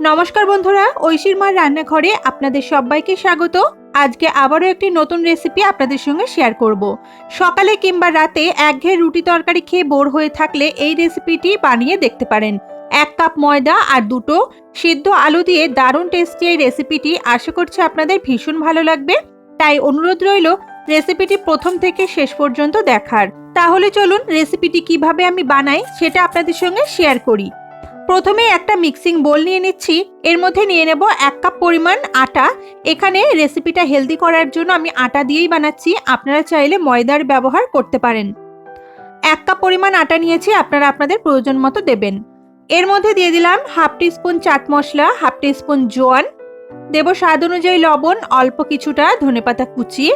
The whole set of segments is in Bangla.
নমস্কার বন্ধুরা, ঐশীর মার রান্নাঘরে আপনাদের সবাইকে স্বাগত। আজকে আবারও একটি নতুন রেসিপি আপনাদের সঙ্গে শেয়ার করব। সকালে কিংবা রাতে একঘেয়ে রুটি তরকারি খেয়ে বোর হয়ে থাকলে এই রেসিপিটি বানিয়ে দেখতে পারেন। এক কাপ ময়দা আর দুটো সিদ্ধ আলু দিয়ে দারুণ টেস্টি এই রেসিপিটি আশা করছি আপনাদের ভীষণ ভালো লাগবে। তাই অনুরোধ রইল রেসিপিটি প্রথম থেকে শেষ পর্যন্ত দেখার। তাহলে চলুন রেসিপিটি কীভাবে আমি বানাই সেটা আপনাদের সঙ্গে শেয়ার করি। প্রথমে একটা মিক্সিং বোল নিয়ে নিচ্ছি। এর মধ্যে নিয়ে নেব এক কাপ পরিমাণ আটা। এখানে রেসিপিটা হেলদি করার জন্য আমি আটা দিয়েই বানাচ্ছি। আপনারা চাইলে ময়দার ব্যবহার করতে পারেন। এক কাপ পরিমাণ আটা নিয়েছি, আপনারা আপনাদের প্রয়োজন মতো দেবেন। এর মধ্যে দিয়ে দিলাম half spoon chaat masala, half spoon জোয়ান। দেব স্বাদ অনুযায়ী লবণ, অল্প কিছুটা ধনেপাতা কুচি।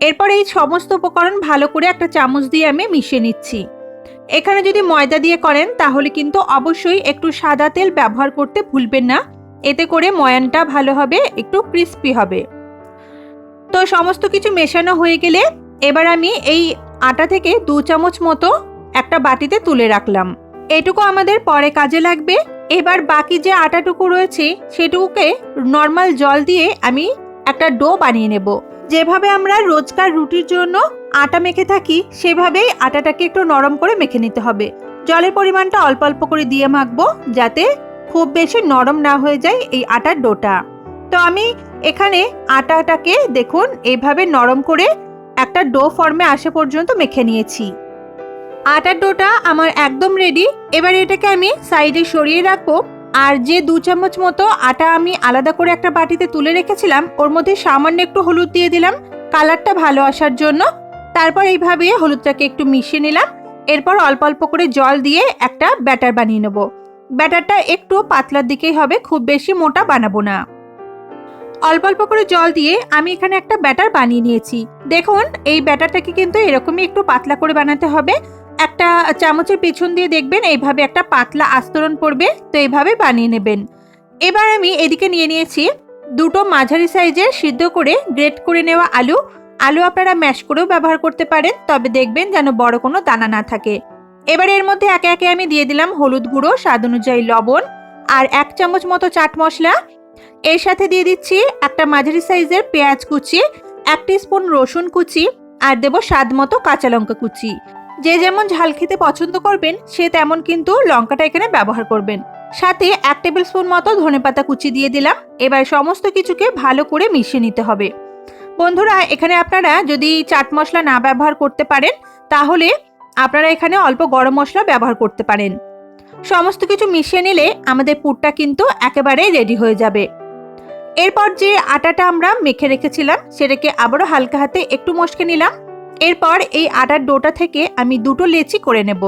এরপর এই সমস্ত উপকরণ ভালো করে একটা চামচ দিয়ে আমি মিশিয়ে নিচ্ছি। এখানে যদি ময়দা দিয়ে করেন, তাহলে কিন্তু অবশ্যই একটু সাদা তেল ব্যবহার করতে ভুলবেন না। এতে করে ময়ানটা ভালো হবে, একটু ক্রিস্পি হবে। তো সমস্ত কিছু মেশানো হয়ে গেলে এবার আমি এই আটা থেকে দু চামচ মতো একটা বাটিতে তুলে রাখলাম। এটুকু আমাদের পরে কাজে লাগবে। এবার বাকি যে আটাটুকু রয়েছে, সেটুকুকে নর্মাল জল দিয়ে আমি একটা ডো বানিয়ে নেব। যেভাবে আমরা রোজকার রুটির জন্য আটা মেখে থাকি, সেভাবেই আটাটাকে একটু নরম করে মেখে নিতে হবে। জলের পরিমাণটা অল্প অল্প করে দিয়ে মাখবো, যাতে খুব বেশি নরম না হয়ে যায় এই আটার ডোটা। তো আমি এখানে আটাটাকে দেখুন এইভাবে নরম করে একটা ডো ফর্মে আসা পর্যন্ত মেখে নিয়েছি। আটার ডোটা আমার একদম রেডি এবার এটাকে আমি সাইডে সরিয়ে রাখব। আর যে দু চামচ মতো আটা আমি আলাদা করে একটা বাটিতে তুলে রেখেছিলাম, ওর মধ্যে সামান্য একটু হলুদ দিয়ে দিলাম। কালারটা ভালো আসার জন্য তারপর এইভাবে হলুদটাকে একটু মিশিয়ে নিলাম। এরপর অল্প অল্প করে জল দিয়ে একটা ব্যাটার বানিয়ে নেব। ব্যাটারটা একটু পাতলার দিকেই হবে, খুব বেশি মোটা বানাবো না। অল্প অল্প করে জল দিয়ে আমি এখানে একটা ব্যাটার বানিয়ে নিয়েছি। দেখুন, এই ব্যাটারটাকে কিন্তু এরকমই একটু পাতলা করে বানাতে হবে। একটা চামচের পেছন দিয়ে দেখবেন, এইভাবে একটা পাতলা আস্তরণ পড়বে, তো এইভাবে বানিয়ে নেবেন। এবার আমি এদিকে নিয়ে নিয়েছি দুটো মাঝারি সাইজের সিদ্ধ করে গ্রেট করে নেওয়া আলু। আলু আপনারা ম্যাশ করেও ব্যবহার করতে পারেন, তবে দেখবেন যেন বড় কোনো দানা না থাকে। এবার এর মধ্যে একে একে আমি দিয়ে দিলাম হলুদ গুঁড়ো, স্বাদ অনুযায়ী লবণ, আর এক চামচ মতো চাট মশলা। এর সাথে দিয়ে দিচ্ছি একটা মাঝারি সাইজের পেঁয়াজ কুচি, এক স্পুন রসুন কুচি, আর দেবো স্বাদ মতো কাঁচা লঙ্কা কুচি। যে যেমন ঝাল খেতে পছন্দ করবেন, সে তেমন কিন্তু লঙ্কাটা এখানে ব্যবহার করবেন। সাথে এক টেবিল স্পুন মতো ধনেপাতা কুচি দিয়ে দিলাম। এবার সমস্ত কিছুকে ভালো করে মিশিয়ে নিতে হবে। বন্ধুরা, এখানে আপনারা যদি চাট মশলা না ব্যবহার করতে পারেন, তাহলে আপনারা এখানে অল্প গরম মশলা ব্যবহার করতে পারেন। সমস্ত কিছু মিশিয়ে নিলে আমাদের পুরটা কিন্তু একেবারেই রেডি হয়ে যাবে। এরপর যে আটাটা আমরা মেখে রেখেছিলাম, সেটাকে আবারও হালকা হাতে একটু মশকে নিলাম। এরপর এই আটার ডোটা থেকে আমি দুটো লেচি করে নেব।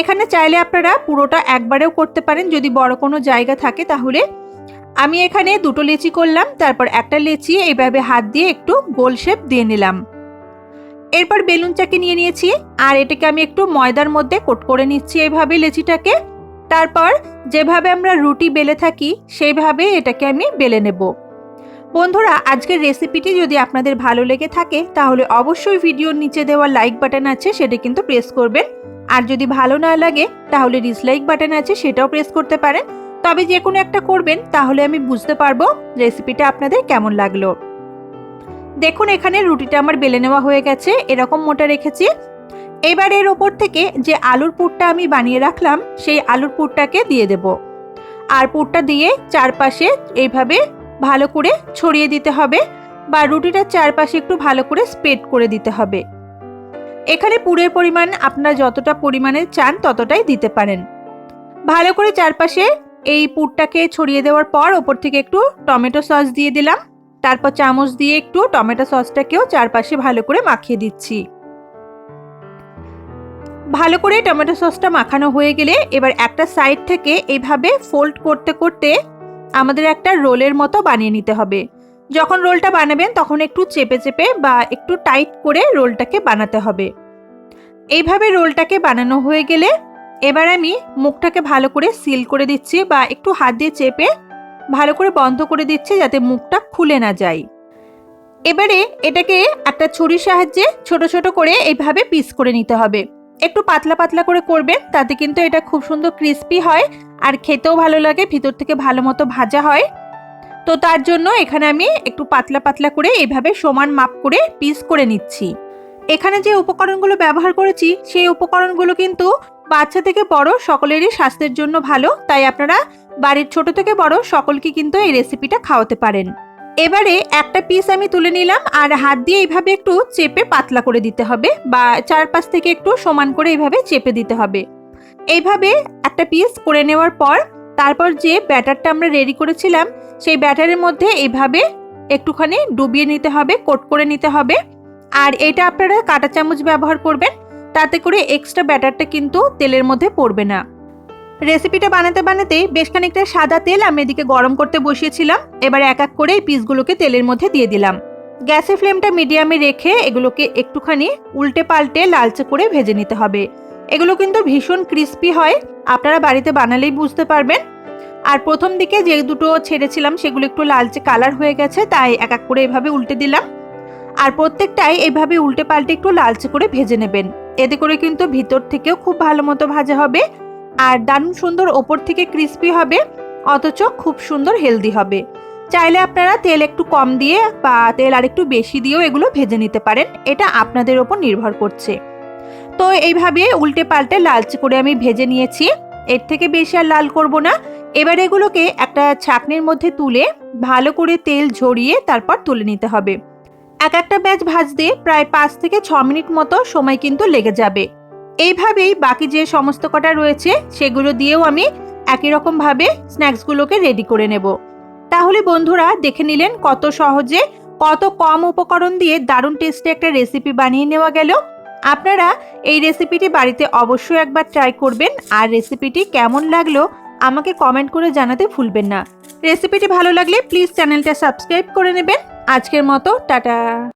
এখানে চাইলে আপনারা পুরোটা একবারেও করতে পারেন, যদি বড় কোনো জায়গা থাকে, তাহলে আমি এখানে দুটো লেচি করলাম, তারপর একটা লেচি এইভাবে হাত দিয়ে একটু গোল শেপ দিয়ে নিলাম। এরপর বেলুন চাকি নিয়ে নিয়েছি, আর এটাকে আমি একটু ময়দার মধ্যে কোট করে নিচ্ছি এইভাবে লেচিটাকে। তারপর যেভাবে আমরা রুটি বেলে থাকি সেইভাবে এটাকে আমি বেলে নেব। বন্ধুরা, আজকের রেসিপিটি যদি আপনাদের ভালো লেগে থাকে, তাহলে অবশ্যই ভিডিওর নিচে দেওয়া লাইক বাটন আছে, সেটা কিন্তু প্রেস করবেন। আর যদি ভালো না লাগে, তাহলে ডিসলাইক বাটন আছে, সেটাও প্রেস করতে পারেন। তবে যে কোনো একটা করবেন, তাহলে আমি বুঝতে পারব রেসিপিটা আপনাদের কেমন লাগল। দেখুন, এখানে রুটিটা আমার বেলে নেওয়া হয়ে গেছে, এরকম মোটা রেখেছি। এবার এর ওপর থেকে যে আলুর পুরটা আমি বানিয়ে রাখলাম, সেই আলুর পুরটাকে দিয়ে দেব। আর পুরটা দিয়ে চারপাশে এইভাবে ভালো করে ছড়িয়ে দিতে হবে বা রুটিটার চারপাশে একটু ভালো করে স্প্রেড করে দিতে হবে। এখানে পুরের পরিমাণ, আপনারা যতটা পরিমাণে চান ততটাই দিতে পারেন। ভালো করে চারপাশে এই পুরটাকে ছড়িয়ে দেওয়ার পর ওপর থেকে একটু টমেটো সস দিয়ে দিলাম। তারপর চামচ দিয়ে একটু টমেটো সসটাকেও চারপাশে ভালো করে মাখিয়ে দিচ্ছি। ভালো করে টমেটো সসটা মাখানো হয়ে গেলে এবার একটা সাইড থেকে এইভাবে ফোল্ড করতে করতে আমাদের একটা রোলের মতো বানিয়ে নিতে হবে। যখন রোলটা বানাবেন তখন একটু চেপে চেপে বা একটু টাইট করে রোলটাকে বানাতে হবে। এইভাবে রোলটাকে বানানো হয়ে গেলে এবার আমি মুখটাকে ভালো করে সিল করে দিচ্ছি বা একটু হাত দিয়ে চেপে ভালো করে বন্ধ করে দিচ্ছি যাতে মুখটা খুলে না যায়। এবারে এটাকে একটা ছুরির সাহায্যে ছোট ছোট করে এইভাবে পিস করে নিতে হবে। একটু পাতলা পাতলা করে করবেন তাতে কিন্তু এটা খুব সুন্দর ক্রিস্পি হয় আর খেতেও ভালো লাগে, ভিতর থেকে ভালো মতো ভাজা হয়। তো তার জন্য এখানে আমি একটু পাতলা পাতলা করে এইভাবে সমান মাপ করে পিস করে নিচ্ছি। এখানে যে উপকরণগুলো ব্যবহার করেছি, সেই উপকরণগুলো কিন্তু বাচ্চা থেকে বড় সকলেরই স্বাস্থ্যের জন্য ভালো, তাই আপনারা বাড়ির ছোট থেকে বড় সকলকে কিন্তু এই রেসিপিটা খাওয়াতে পারেন। এবারে একটা পিস আমি তুলে নিলাম, আর হাত দিয়ে এইভাবে একটু চেপে পাতলা করে দিতে হবে, বা চারপাশ থেকে একটু সমান করে এইভাবে চেপে দিতে হবে। এইভাবে একটা পিস করে নেওয়ার পর, তারপর যে ব্যাটারটা আমরা রেডি করেছিলাম, সেই ব্যাটারের মধ্যে এইভাবে একটুখানি ডুবিয়ে নিতে হবে, কোট করে নিতে হবে। আর এটা আপনারা কাঁটা চামচ ব্যবহার করবেন তাতে করে এক্সট্রা ব্যাটারটা কিন্তু তেলের মধ্যে পড়বে না। রেসিপিটা বানাতে বানাতে বেশ খানিকটা সাদা তেল আমি এদিকে গরম করতে বসিয়েছিলাম। এবার এক এক করে এই পিসগুলোকে তেলের মধ্যে দিয়ে দিলাম। গ্যাসের ফ্লেমটা মিডিয়ামে রেখে এগুলোকে একটুখানি উল্টে পাল্টে লালচে করে ভেজে নিতে হবে। এগুলো কিন্তু ভীষণ ক্রিস্পি হয়, আপনারা বাড়িতে বানালেই বুঝতে পারবেন। আর প্রথম দিকে যে দুটো ছেড়েছিলাম সেগুলো একটু লালচে কালার হয়ে গেছে, তাই এক এক করে এভাবে উল্টে দিলাম। আর প্রত্যেকটাই এইভাবে উল্টে পাল্টে একটু লালচে করে ভেজে নেবেন। এতে করে কিন্তু ভিতর থেকেও খুব ভালো মতো ভাজা হবে। আর দারুণ সুন্দর ওপর থেকে ক্রিস্পি হবে, অথচ খুব সুন্দর হেলদি হবে। চাইলে আপনারা তেল একটু কম দিয়ে বা তেল আর একটু বেশি দিয়েও এগুলো ভেজে নিতে পারেন, এটা আপনাদের ওপর নির্ভর করছে। তো এইভাবে উল্টে পাল্টে লালচে করে আমি ভেজে নিয়েছি। এর থেকে বেশি আর লাল করব না। এবার এগুলোকে একটা ছাকনির মধ্যে তুলে ভালো করে তেল ঝরিয়ে তারপর তুলে নিতে হবে। এক একটা ব্যাচ ভাজতে প্রায় পাঁচ থেকে ছ মিনিট মতো সময় কিন্তু লেগে যাবে। এইভাবেই বাকি যে সমস্ত কটা রয়েছে, সেগুলো দিয়েও আমি একই রকমভাবে স্ন্যাক্সগুলোকে রেডি করে নেব। তাহলে বন্ধুরা, দেখে নিলেন কত সহজে, কত কম উপকরণ দিয়ে দারুণ টেস্টে একটা রেসিপি বানিয়ে নেওয়া গেল। আপনারা এই রেসিপিটি বাড়িতে অবশ্যই একবার ট্রাই করবেন, আর রেসিপিটি কেমন লাগল আমাকে কমেন্ট করে জানাতে ভুলবেন না। রেসিপিটি ভালো লাগলে প্লিজ চ্যানেলটা সাবস্ক্রাইব করে নেবেন। আজকের মতো টাটা।